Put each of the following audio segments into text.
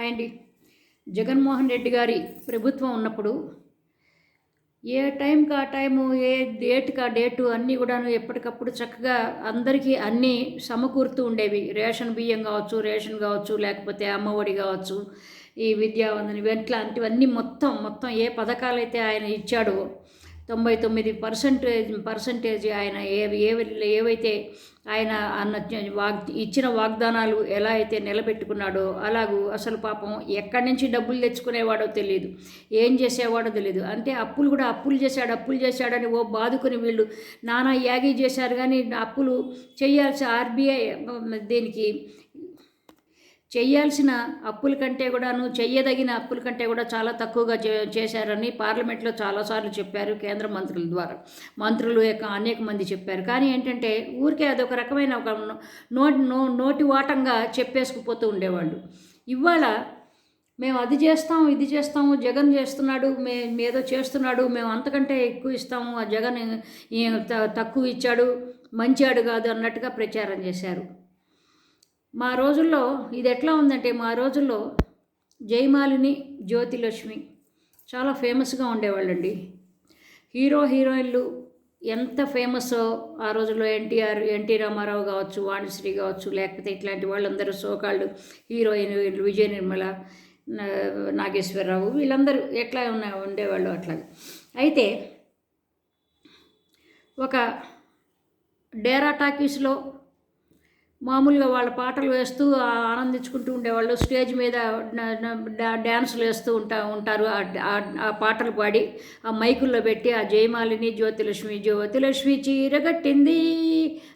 Hi Jaganmohan Reddy గారి ప్రభుత్వం ఉన్నప్పుడు ఏ టైంకి ఆ టైము ఏ డేట్కి ఆ డేటు అన్నీ కూడాను ఎప్పటికప్పుడు చక్కగా అందరికీ అన్నీ సమకూరుతూ ఉండేవి. రేషన్ బియ్యం కావచ్చు రేషన్ కావచ్చు లేకపోతే అమ్మఒడి కావచ్చు ఈ విద్యావందన ఇట్లాంటివన్నీ మొత్తం మొత్తం ఏ పథకాలైతే ఆయన ఇచ్చాడో తొంభై తొమ్మిది పర్సంటేజ్ పర్సెంటేజ్ ఆయన ఏ ఏవి ఏవైతే ఆయన అన్న వాగ్ ఇచ్చిన వాగ్దానాలు ఎలా అయితే నిలబెట్టుకున్నాడో అలాగూ అసలు పాపం ఎక్కడి నుంచి డబ్బులు తెచ్చుకునేవాడో తెలియదు ఏం చేసేవాడో తెలియదు అంటే అప్పులు కూడా అప్పులు చేశాడు అప్పులు చేశాడని ఓ బాదుకుని వీళ్ళు నానా యాగి చేశారు. కానీ అప్పులు చేయాల్సి ఆర్బీఐ దీనికి చేయాల్సిన అప్పుల కంటే కూడాను చేయదగిన అప్పుల కంటే కూడా చాలా తక్కువగా చే చేశారని పార్లమెంట్లో చాలాసార్లు చెప్పారు కేంద్ర మంత్రుల ద్వారా. మంత్రులు యొక్క అనేక మంది చెప్పారు. కానీ ఏంటంటే ఊరికే అదొక రకమైన ఒక నోటి నో నోటి వాటంగా చెప్పేసుకుపోతూ ఉండేవాళ్ళు. ఇవాళ మేము అది చేస్తాము ఇది చేస్తాము జగన్ చేస్తున్నాడు మే ఏదో చేస్తున్నాడు మేము అంతకంటే ఎక్కువ ఇస్తాము ఆ జగన్ తక్కువ ఇచ్చాడు మంచాడు కాదు అన్నట్టుగా ప్రచారం చేశారు. మా రోజుల్లో ఇది ఎట్లా ఉందంటే మా రోజుల్లో జయమాలిని జ్యోతిలక్ష్మి చాలా ఫేమస్గా ఉండేవాళ్ళండి. హీరో హీరోయిన్లు ఎంత ఫేమస్ ఆ రోజుల్లో ఎన్టీఆర్ ఎన్టీ రామారావు కావచ్చు వాణిశ్రీ కావచ్చు లేకపోతే ఇట్లాంటి వాళ్ళందరూ సోకాళ్ళు హీరోయిన్ విజయ నిర్మల నాగేశ్వరరావు వీళ్ళందరూ ఎట్లా ఉన్న ఉండేవాళ్ళు అట్లా అయితే ఒక డేరా టాకీస్లో మామూలుగా వాళ్ళ పాటలు వేస్తూ ఆనందించుకుంటూ ఉండేవాళ్ళు. స్టేజ్ మీద డ్యాన్సులు వేస్తూ ఉంటా ఉంటారు. ఆ పాటలు పాడి ఆ మైకుల్లో పెట్టి ఆ జయమాలిని జ్యోతిలక్ష్మి జ్యోతిలక్ష్మి చీరగట్టింది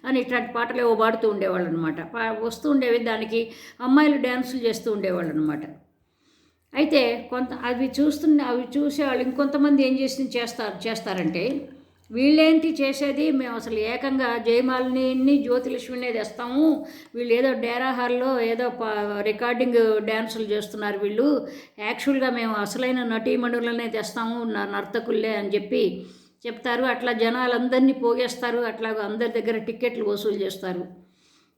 అని ఇట్లాంటి పాటలు ఏవో పాడుతూ ఉండేవాళ్ళు అనమాట వస్తూ ఉండేవి దానికి అమ్మాయిలు డ్యాన్సులు చేస్తూ ఉండేవాళ్ళు అనమాట అయితే కొంత అవి చూస్తున్న అవి చూసేవాళ్ళు ఇంకొంతమంది ఏం చేసి చేస్తారు చేస్తారంటే వీళ్ళేంటి చేసేది? మేము అసలు ఏకంగా జయమాలిని జ్యోతిలక్ష్మినే తెస్తాము. వీళ్ళు ఏదో డేరా హాల్లో ఏదో రికార్డింగ్ డ్యాన్సులు చేస్తున్నారు వీళ్ళు. యాక్చువల్గా మేము అసలైన నటీమణులనే తెస్తాము నర్తకుల్లే అని చెప్పి చెప్తారు. అట్లా జనాలందరినీ పోగేస్తారు. అట్లా అందరి దగ్గర టిక్కెట్లు వసూలు చేస్తారు.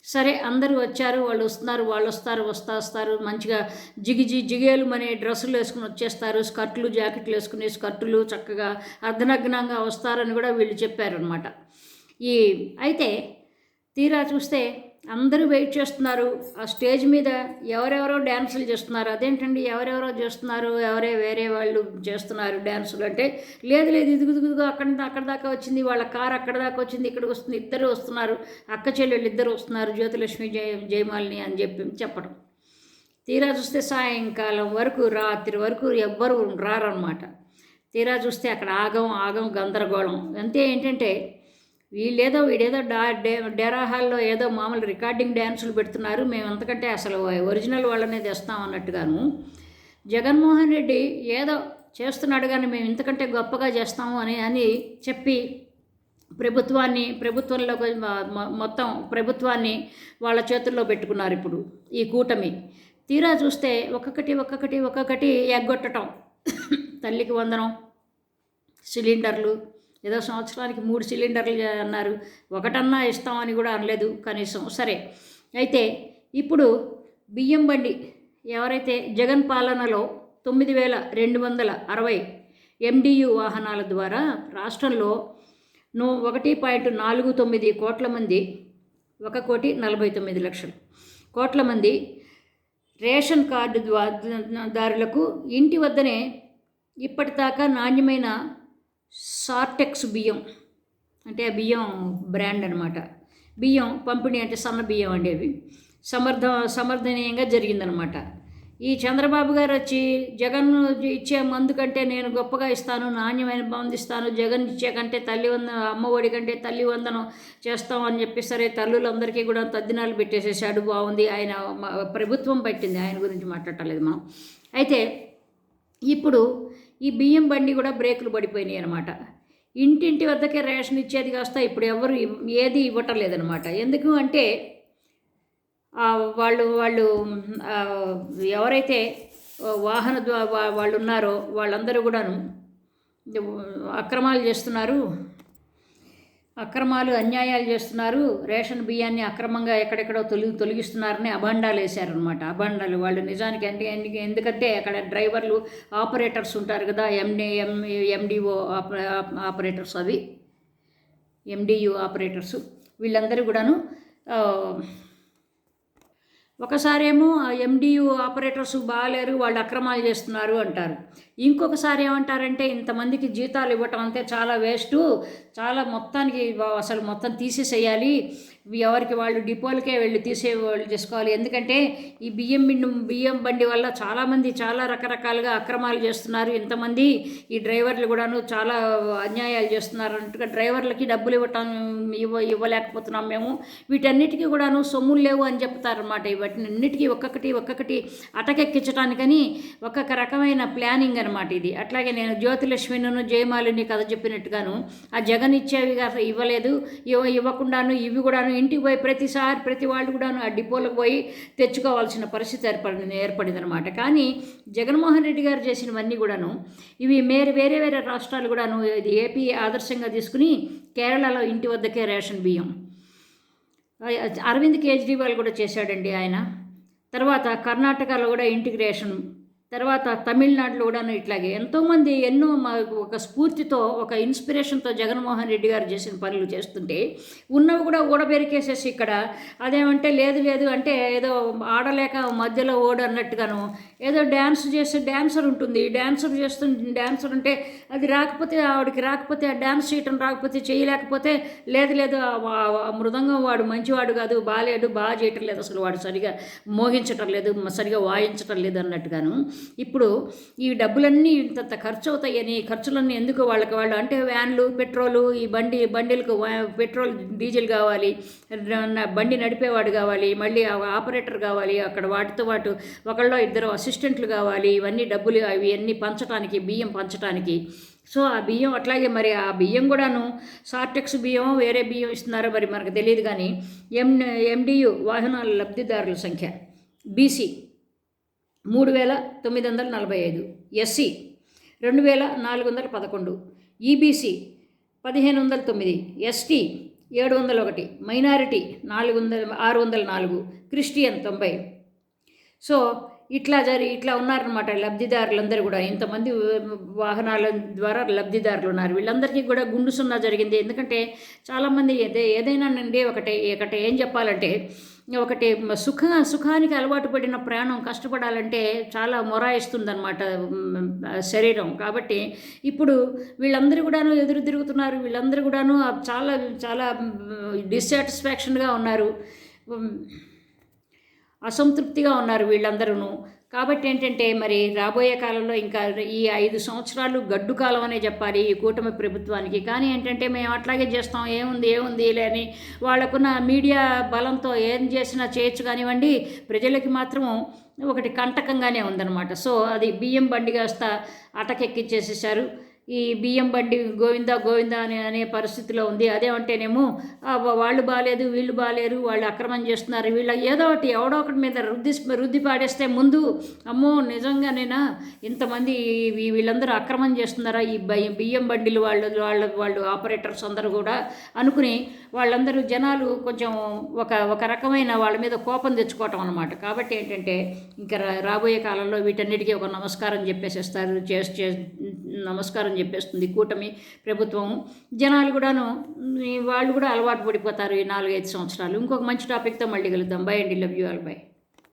సరే అందరూ వచ్చారు వాళ్ళు వస్తున్నారు వాళ్ళు వస్తారు వస్తా వస్తారు. మంచిగా జిగిజి జిగేలు అనే డ్రెస్సులు వేసుకుని వచ్చేస్తారు. స్కర్ట్లు జాకెట్లు వేసుకుని స్కర్టులు చక్కగా అర్ధనగ్నంగా వస్తారని కూడా వీళ్ళు చెప్పారనమాట ఈ అయితే తీరా చూస్తే అందరూ వెయిట్ చేస్తున్నారు. ఆ స్టేజ్ మీద ఎవరెవరో డ్యాన్సులు చేస్తున్నారు. అదేంటండి? ఎవరెవరో చేస్తున్నారు? ఎవరే వేరే వాళ్ళు చేస్తున్నారు డ్యాన్సులు అంటే లేదు లేదు ఇదిగుదిగుదిగా అక్కడ అక్కడ దాకా వచ్చింది. వాళ్ళ కారు అక్కడ దాకా వచ్చింది. ఇక్కడికి వస్తుంది. ఇద్దరు వస్తున్నారు. అక్క చెల్లెళ్ళు ఇద్దరు వస్తున్నారు. జ్యోతిలక్ష్మి జయ జయమాలిని అని చెప్పి చెప్పడం. తీరా చూస్తే సాయంకాలం వరకు రాత్రి వరకు ఎవ్వరు రారనమాట తీరా చూస్తే అక్కడ ఆగం ఆగం గందరగోళం. అంతే ఏంటంటే వీళ్ళేదో వీడేదో డా డే డేరా హాల్లో ఏదో మామూలు రికార్డింగ్ డ్యాన్సులు పెడుతున్నారు. మేము అంతకంటే అసలు ఒరిజినల్ వాళ్ళనే తెస్తాం అన్నట్టుగాను. జగన్మోహన్ రెడ్డి ఏదో చేస్తున్నాడు కానీ మేము ఇంతకంటే గొప్పగా చేస్తాము అని అని చెప్పి ప్రభుత్వాన్ని ప్రభుత్వంలో మొత్తం ప్రభుత్వాన్ని వాళ్ళ చేతుల్లో పెట్టుకున్నారు ఇప్పుడు ఈ కూటమి. తీరా చూస్తే ఒక్కొక్కటి ఒక్కొక్కటి ఒక్కొక్కటి ఎగ్గొట్టడం తల్లికి వందనం సిలిండర్లు ఏదో సంవత్సరానికి మూడు సిలిండర్లు అన్నారు. ఒకటన్నా ఇస్తామని కూడా అనలేదు కనీసం. సరే అయితే ఇప్పుడు బియ్యం బండి ఎవరైతే జగన్ పాలనలో తొమ్మిది వేల రెండు వందల అరవై ఎండియు వాహనాల ద్వారా రాష్ట్రంలో నూ ఒకటి పాయింట్ నాలుగు తొమ్మిది కోట్ల మంది ఒక కోటి నలభై తొమ్మిది లక్షలు కోట్ల మంది రేషన్ కార్డు దారులకు ఇంటి వద్దనే ఇప్పటిదాకా నాణ్యమైన సార్టెక్స్ బియ్యం అంటే ఆ బియ్యం బ్రాండ్ అనమాట బియ్యం పంపిణీ అంటే సన్న బియ్యం అండేవి సమర్థ సమర్థనీయంగా జరిగిందనమాట ఈ చంద్రబాబు గారు వచ్చి జగన్ ఇచ్చే మందు కంటే నేను గొప్పగా ఇస్తాను నాణ్యమైన మందు జగన్ ఇచ్చే కంటే తల్లి వంద అమ్మఒడి కంటే తల్లి వందనం చేస్తాం అని చెప్పి సరే తల్లులందరికీ కూడా తద్దినాలు పెట్టేసేసాడు బాగుంది. ఆయన ప్రభుత్వం పెట్టింది ఆయన గురించి మాట్లాడలేదు మనం. అయితే ఇప్పుడు ఈ బియ్యం బండి కూడా బ్రేకులు పడిపోయినాయి అనమాట ఇంటింటి వద్దకే రేషన్ ఇచ్చేది కాస్త ఇప్పుడు ఎవరు ఏది ఇవ్వటం లేదనమాట ఎందుకు అంటే వాళ్ళు వాళ్ళు ఎవరైతే వాహన వాళ్ళు ఉన్నారో వాళ్ళందరూ కూడాను అక్రమాలు చేస్తున్నారు. అక్రమాలు అన్యాయాలు చేస్తున్నారు. రేషన్ బియ్యాన్ని అక్రమంగా ఎక్కడెక్కడో తొలి తొలగిస్తున్నారని అభాండాలు వేశారనమాట అభాండాలు వాళ్ళు నిజానికి అంటే ఎందుకంటే అక్కడ డ్రైవర్లు ఆపరేటర్స్ ఉంటారు కదా ఎండి ఎం ఎండిఓ ఆపరేటర్స్ అవి. MDU operators. వీళ్ళందరూ కూడాను ఒకసారేమో ఎండియు ఆపరేటర్స్ బాగాలేరు వాళ్ళు అక్రమాలు చేస్తున్నారు అంటారు. ఇంకొకసారి ఏమంటారంటే ఇంతమందికి జీతాలు ఇవ్వటం అంతే చాలా వేస్ట్. చాలా మొత్తానికి అసలు మొత్తం తీసేసేయాలి. ఎవరికి వాళ్ళు డిపోలకే వెళ్ళి తీసే వాళ్ళు చేసుకోవాలి. ఎందుకంటే ఈ బియ్యం బిండు బియ్యం బండి వల్ల చాలామంది చాలా రకరకాలుగా అక్రమాలు చేస్తున్నారు. ఇంతమంది ఈ డ్రైవర్లు కూడాను చాలా అన్యాయాలు చేస్తున్నారు. అన్నట్టుగా డ్రైవర్లకి డబ్బులు ఇవ్వటం ఇవ్వ ఇవ్వలేకపోతున్నాం మేము. వీటన్నిటికీ కూడాను సొమ్ములు లేవు అని చెప్తారన్నమాట. వాటిని అన్నిటికీ ఒక్కొక్కటి ఒక్కొక్కటి అటకెక్కించడానికని ఒక్కొక్క రకమైన ప్లానింగ్ అనమాట ఇది. అట్లాగే నేను జ్యోతిలక్ష్మిను జయమాలిని కథ చెప్పినట్టుగాను ఆ జగన్ ఇచ్చేవి కాస్త ఇవ్వలేదు. ఇవ్వ ఇవ్వకుండాను ఇవి కూడాను ఇంటికి పోయి ప్రతిసారి ప్రతి వాళ్ళు కూడాను ఆ డిపోలకు పోయి తెచ్చుకోవాల్సిన పరిస్థితి ఏర్పడింది ఏర్పడింది అనమాట కానీ జగన్మోహన్ రెడ్డి గారు చేసినవన్నీ కూడాను ఇవి మేరే వేరే వేరే రాష్ట్రాలు కూడాను ఇది ఏపీ ఆదర్శంగా తీసుకుని కేరళలో ఇంటి వద్దకే రేషన్ బియ్యం. అరవింద్ కేజ్రీవాల్ కూడా చేశాడండి ఆయన. తర్వాత కర్ణాటకలో కూడా ఇంటిగ్రేషన్ తర్వాత తమిళనాడులో కూడాను ఇట్లాగే. ఎంతోమంది ఎన్నో మా ఒక స్ఫూర్తితో ఒక ఇన్స్పిరేషన్తో జగన్మోహన్ రెడ్డి గారు చేసిన పనులు చేస్తుంటే ఉన్నవి కూడా ఊడబెరికేసేసి ఇక్కడ అదేమంటే లేదు లేదు అంటే ఏదో ఆడలేక మధ్యలో ఓడు అన్నట్టుగాను ఏదో డ్యాన్స్ చేసే డ్యాన్సర్ ఉంటుంది. డ్యాన్సర్ చేస్తుంది డ్యాన్సర్ అంటే అది రాకపోతే ఆవిడకి రాకపోతే ఆ డ్యాన్స్ చేయటం రాకపోతే చేయలేకపోతే లేదు లేదు మృదంగం వాడు మంచివాడు కాదు బాగాలేడు బాగా చేయటం లేదు అసలు వాడు సరిగా మోగించటం లేదు సరిగా వాయించటం లేదు అన్నట్టుగాను. ఇప్పుడు ఈ డబ్బులన్నీ ఇంత ఖర్చు అవుతాయని ఖర్చులన్నీ ఎందుకు వాళ్ళకి? వాళ్ళు అంటే వ్యాన్లు పెట్రోలు ఈ బండి బండిలకు వా- పెట్రోల్ డీజిల్ కావాలి బండి నడిపేవాడు కావాలి మళ్ళీ ఆపరేటర్ కావాలి అక్కడ వాటితో పాటు ఒకళ్ళో ఇద్దరు అసిస్టెంట్లు కావాలి ఇవన్నీ డబ్బులు అవి అన్నీ పంచడానికి బియ్యం పంచడానికి సో ఆ బియ్యం అట్లాగే మరి ఆ బియ్యం కూడాను సార్టెక్స్ బియ్యం వేరే బియ్యం ఇస్తున్నారో మరి మనకు తెలియదు కానీ ఎం ఎండియు వాహనాల లబ్ధిదారుల సంఖ్య బీసీ మూడు వేల తొమ్మిది వందల నలభై ఐదు. ఎస్సీ రెండు వేల నాలుగు వందల పదకొండు. ఈబీసీ పదిహేను వందల తొమ్మిది. ఎస్టీ ఏడు వందల ఒకటి. మైనారిటీ నాలుగు వందల ఆరు వందల నాలుగు. క్రిస్టియన్ తొంభై. సో ఇట్లా జరి ఇట్లా ఉన్నారనమాట లబ్ధిదారులందరూ కూడా. ఇంతమంది వాహనాల ద్వారా లబ్ధిదారులు ఉన్నారు. వీళ్ళందరికీ కూడా గుండు సున్నా జరిగింది. ఎందుకంటే చాలామంది ఏదే ఏదైనా నుండి ఒకటే ఒకటి ఏం చెప్పాలంటే ఒకటి సుఖ సుఖానికి అలవాటు పడిన ప్రాణం కష్టపడాలంటే చాలా మొరాయిస్తుందన్నమాట శరీరం. కాబట్టి ఇప్పుడు వీళ్ళందరూ కూడాను ఎదురు తిరుగుతున్నారు వీళ్ళందరూ కూడాను చాలా చాలా డిస్సాటిస్ఫాక్షన్గా ఉన్నారు. అసంతృప్తిగా ఉన్నారు వీళ్ళందరూ కాబట్టి ఏంటంటే మరి రాబోయే కాలంలో ఇంకా ఈ ఐదు సంవత్సరాలు గడ్డు కాలం అనే చెప్పాలి ఈ కూటమి ప్రభుత్వానికి. కానీ ఏంటంటే మేము అట్లాగే చేస్తాం ఏముంది ఏముంది లేని వాళ్ళకున్న మీడియా బలంతో ఏం చేసినా చేయొచ్చు కానివ్వండి ప్రజలకి మాత్రం ఒకటి కంటకంగానే ఉందన్నమాట. సో అది బియ్యం బండి కాస్త అటకెక్కిచ్చేసేసారు ఈ బియ్యం బండి గోవిందా గోవిందా అనే అనే పరిస్థితిలో ఉంది. అదేమంటేనేమో వాళ్ళు బాగాలేదు వీళ్ళు బాగాలేరు వాళ్ళు అక్రమం చేస్తున్నారు. వీళ్ళ ఏదో ఒకటి ఎవడో ఒకటి మీద రుద్ది రుద్ది పాడేస్తే ముందు అమ్మో నిజంగానేనా? ఇంతమంది వీళ్ళందరూ అక్రమం చేస్తున్నారా? ఈ బై- బియ్యం బండిలు వాళ్ళు వాళ్ళ వాళ్ళు ఆపరేటర్స్ అందరూ కూడా అనుకుని వాళ్ళందరూ జనాలు కొంచెం ఒక ఒక రకమైన వాళ్ళ మీద కోపం తెచ్చుకోవటం అనమాట కాబట్టి ఏంటంటే ఇంకా రా- రాబోయే కాలంలో వీటన్నిటికీ ఒక నమస్కారం చెప్పేసేస్తారు. చేసి చే అని చెప్పేస్తుంది కూటమి ప్రభుత్వం జనాలు కూడాను ఈ వాళ్ళు కూడా అలవాటు పడిపోతారు ఈ నాలుగైదు సంవత్సరాలు. ఇంకొక మంచి టాపిక్తో మళ్ళీ కలుద్దాం. బై అండి. Love you all by